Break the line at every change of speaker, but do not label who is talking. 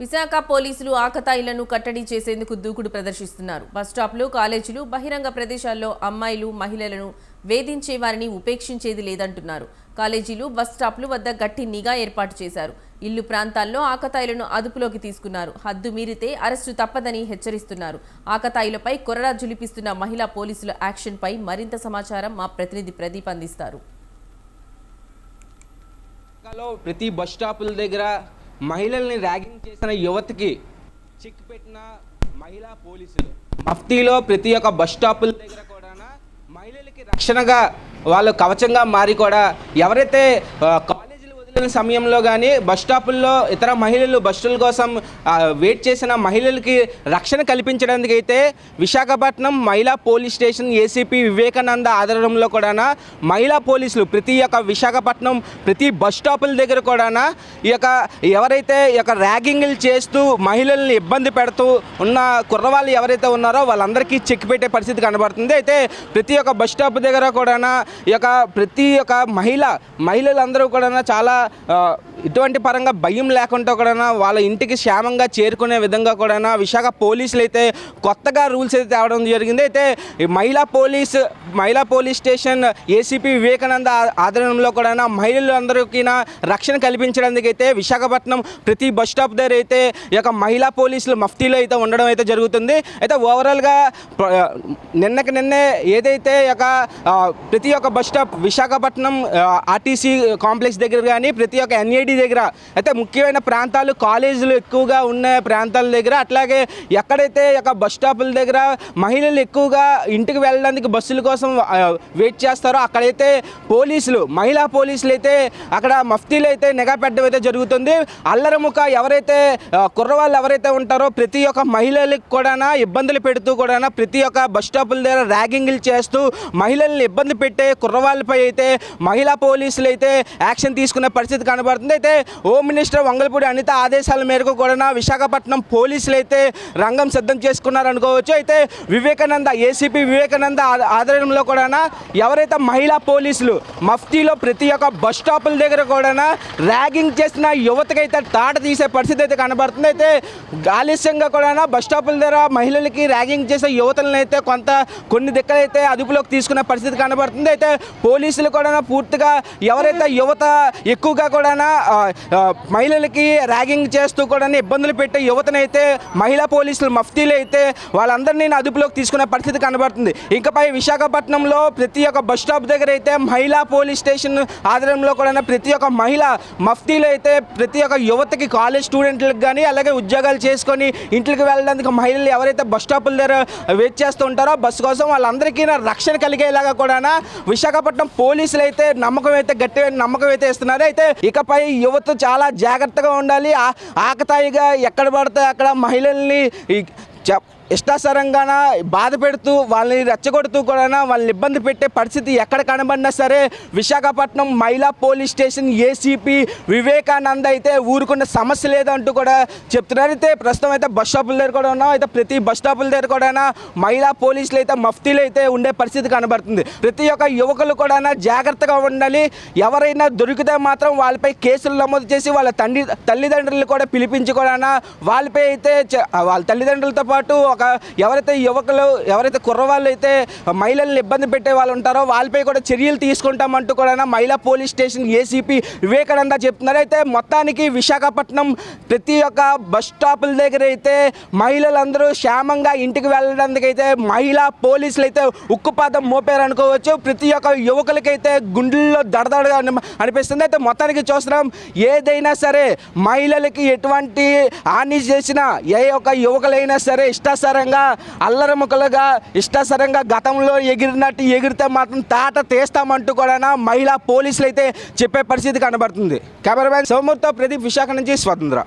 విశాఖ పోలీసులు ఆకతాయిలను కట్టడి చేసేందుకు దూకుడు ప్రదర్శిస్తున్నారు. బస్టాప్లు కాలేజీలు బహిరంగ ప్రదేశాల్లో అమ్మాయిలు మహిళలను వేధించే వారిని ఉపేక్షించేది లేదంటున్నారు. కాలేజీలు బస్ స్టాప్లు వద్ద గట్టి నిఘా ఏర్పాటు చేశారు. ఇల్లు ప్రాంతాల్లో ఆకతాయిలను అదుపులోకి తీసుకున్నారు. హద్దు మీరితే అరెస్టు తప్పదని హెచ్చరిస్తున్నారు. ఆకతాయిలపై కొరడా జులిపిస్తున్న మహిళా పోలీసుల యాక్షన్పై మరింత సమాచారం మా ప్రతినిధి ప్రదీప్ అందిస్తారు.
ప్రతి బస్ స్టాపుల దగ్గర మహిళల్ని ర్యాగింగ్ చేసిన యువతికి చిక్ పెట్టిన మహిళా పోలీసులు. మఫ్తీలో ప్రతి ఒక్క బస్ స్టాపుల దగ్గర కూడా మహిళలకి రక్షణగా వాళ్ళు కవచంగా మారి కూడా ఎవరైతే ఆ, సమయంలో కానీ బస్ ఇతర మహిళలు బస్సుల కోసం వెయిట్ చేసిన మహిళలకి రక్షణ కల్పించడానికి అయితే విశాఖపట్నం మహిళా పోలీస్ స్టేషన్ ఏసీపీ వివేకానంద ఆధారంలో కూడా మహిళా పోలీసులు ప్రతి ఒక్క విశాఖపట్నం ప్రతి బస్ స్టాపుల దగ్గర కూడా ఈ యొక్క ఎవరైతే ఈ యొక్క ర్యాగింగ్లు చేస్తూ మహిళల్ని ఇబ్బంది పెడుతూ ఉన్న కుర్రవాళ్ళు ఎవరైతే ఉన్నారో వాళ్ళందరికీ చెక్ పెట్టే పరిస్థితి కనబడుతుంది. అయితే ప్రతి ఒక్క బస్ స్టాప్ దగ్గర కూడా ఈ యొక్క ప్రతి ఒక్క మహిళ మహిళలందరూ కూడా చాలా ఇటువంటి పరంగా భయం లేకుండా కూడా వాళ్ళ ఇంటికి క్షేమంగా చేరుకునే విధంగా కూడా విశాఖ పోలీసులు అయితే కొత్తగా రూల్స్ అయితే తేవడం జరిగింది. అయితే మహిళా పోలీస్ మహిళా పోలీస్ స్టేషన్ ఏసీపీ వివేకానంద ఆధ్వర్యంలో కూడా మహిళలందరికీ రక్షణ కల్పించడానికి అయితే విశాఖపట్నం ప్రతి బస్ స్టాప్ దగ్గర అయితే ఈ యొక్క మహిళా పోలీసులు మఫ్తీలో అయితే ఉండడం అయితే జరుగుతుంది. అయితే ఓవరాల్గా నిన్నకి నిన్నే ఏదైతే ఈ యొక్క ప్రతి ఒక్క bus stop Visakhapatnam RTC complex దగ్గర కానీ ప్రతి ఒక్క ఎన్ఐడి దగ్గర అయితే ముఖ్యమైన ప్రాంతాలు కాలేజీలు ఎక్కువగా ఉన్న ప్రాంతాల దగ్గర అట్లాగే ఎక్కడైతే ఒక యొక్క బస్ స్టాపుల దగ్గర మహిళలు ఎక్కువగా ఇంటికి వెళ్ళడానికి బస్సుల కోసం వెయిట్ చేస్తారో అక్కడైతే పోలీసులు మహిళా పోలీసులు అయితే అక్కడ మఫ్తీలు అయితే నిఘా పెట్టడం అయితే జరుగుతుంది. అల్లరముఖ ఎవరైతే కుర్రవాళ్ళు ఎవరైతే ఉంటారో ప్రతి ఒక్క మహిళలకు కూడా ఇబ్బందులు పెడుతూ కూడా ప్రతి ఒక్క బస్ స్టాపుల దగ్గర ర్యాగింగ్లు చేస్తూ మహిళల్ని ఇబ్బంది పెట్టే కుర్రవాళ్ళపై అయితే మహిళా పోలీసులు అయితే యాక్షన్ తీసుకునే పరిస్థితి కనబడుతుంది. అయితే హోమ్ మినిస్టర్ వంగలపూడి అనిత ఆదేశాల మేరకు కూడా విశాఖపట్నం పోలీసులు అయితే రంగం సిద్ధం చేసుకున్నారనుకోవచ్చు. అయితే వివేకానంద ఏసీపీ వివేకానంద ఆధ్వర్యంలో కూడా ఎవరైతే మహిళా పోలీసులు మఫ్తీలో ప్రతి ఒక్క బస్ స్టాపుల దగ్గర కూడా ర్యాగింగ్ చేసిన యువతకైతే తాట తీసే పరిస్థితి అయితే కనబడుతుంది. అయితే ఆలస్యంగా కూడా బస్ స్టాపుల దగ్గర మహిళలకి ర్యాగింగ్ చేసే యువతలను అయితే కొంత కొన్ని దిక్కలైతే అదుపులోకి తీసుకునే పరిస్థితి కనబడుతుంది. అయితే పోలీసులు కూడా పూర్తిగా ఎవరైతే యువత ఎక్కువగా కూడా మహిళలకి ర్యాగింగ్ చేస్తూ కూడా ఇబ్బందులు పెట్టే యువతనైతే మహిళా పోలీసులు మఫ్తీలు అయితే వాళ్ళందరినీ అదుపులోకి తీసుకునే పరిస్థితి కనబడుతుంది. ఇంకపై విశాఖపట్నంలో ప్రతి ఒక్క బస్ స్టాప్ దగ్గర అయితే మహిళా పోలీస్ స్టేషన్ ఆధ్వర్యంలో కూడా ప్రతి ఒక్క మహిళ మఫ్తీలు అయితే ప్రతి ఒక్క యువతకి కాలేజ్ స్టూడెంట్లకు కానీ అలాగే ఉద్యోగాలు చేసుకొని ఇంటికి వెళ్ళడానికి మహిళలు ఎవరైతే బస్ స్టాపుల దగ్గర వెయిట్ చేస్తూ ఉంటారో బస్సు కోసం వాళ్ళందరికీ రక్షణ కలిగేలాగా కూడా విశాఖపట్నం పోలీసులు అయితే నమ్మకం అయితే గట్టి నమ్మకం అయితే ఇస్తున్నారు. అయితే ఇకపై యువత చాలా జాగ్రత్తగా ఉండాలి. ఆ- ఆకతాయిగా ఎక్కడ పడితే అక్కడ మహిళల్ని చెప్ ఇష్టాసరంగాన బాధ పెడుతూ వాళ్ళని రెచ్చగొడుతూ కూడా వాళ్ళని ఇబ్బంది పెట్టే పరిస్థితి ఎక్కడ కనబడినా సరే విశాఖపట్నం మహిళా పోలీస్ స్టేషన్ ఏసీపీ వివేకానంద అయితే ఊరుకున్న సమస్య లేదంటూ కూడా చెప్తున్నారు. అయితే ప్రస్తుతం అయితే బస్ స్టాపుల దగ్గర కూడా ఉన్నాం. అయితే ప్రతి బస్ స్టాపుల దగ్గర కూడా మహిళా పోలీసులు అయితే మఫ్తీలు అయితే ఉండే పరిస్థితి కనబడుతుంది. ప్రతి ఒక్క యువకులు కూడా జాగ్రత్తగా ఉండాలి. ఎవరైనా దొరికితే మాత్రం వాళ్ళపై కేసులు నమోదు చేసి వాళ్ళ తండ్రి తల్లిదండ్రులు కూడా పిలిపించి కూడా వాళ్ళపై అయితే చ- వాళ్ళ తల్లిదండ్రులతో పాటు ఒక ఎవరైతే యువకులు ఎవరైతే కుర్రవాళ్ళు అయితే మహిళల్ని ఇబ్బంది పెట్టే వాళ్ళు ఉంటారో వాళ్ళపై కూడా చర్యలు తీసుకుంటామంటూ కూడా మహిళా పోలీస్ స్టేషన్ ఏసీపీ వివేకానంద చెప్తున్నారు. అయితే మొత్తానికి విశాఖపట్నం ప్రతి ఒక్క బస్ స్టాపుల దగ్గర అయితే మహిళలందరూ క్షేమంగా ఇంటికి వెళ్ళడానికి అయితే మహిళా పోలీసులు అయితే ఉక్కుపాదం మోపారు అనుకోవచ్చు. ప్రతి ఒక్క యువకులకైతే గుండెల్లో దడదడగా అనిపిస్తుంది. అయితే మొత్తానికి చూస్తున్నాం ఏదైనా సరే మహిళలకి ఎటువంటి హాని చేసినా ఏ ఒక్క యువకులైనా సరే ఇష్టాసరంగా అల్లరముకలుగా ఇష్టాసరంగా గతంలో ఎగిరినట్టు ఎగిరితే మాత్రం తాట తీస్తామంటూ కూడా మహిళా పోలీసులు అయితే చెప్పే పరిస్థితి కనబడుతుంది. కెమెరామ్యాన్ సోమూర్తో ప్రదీప్ విశాఖ నుంచి స్వతంత్ర.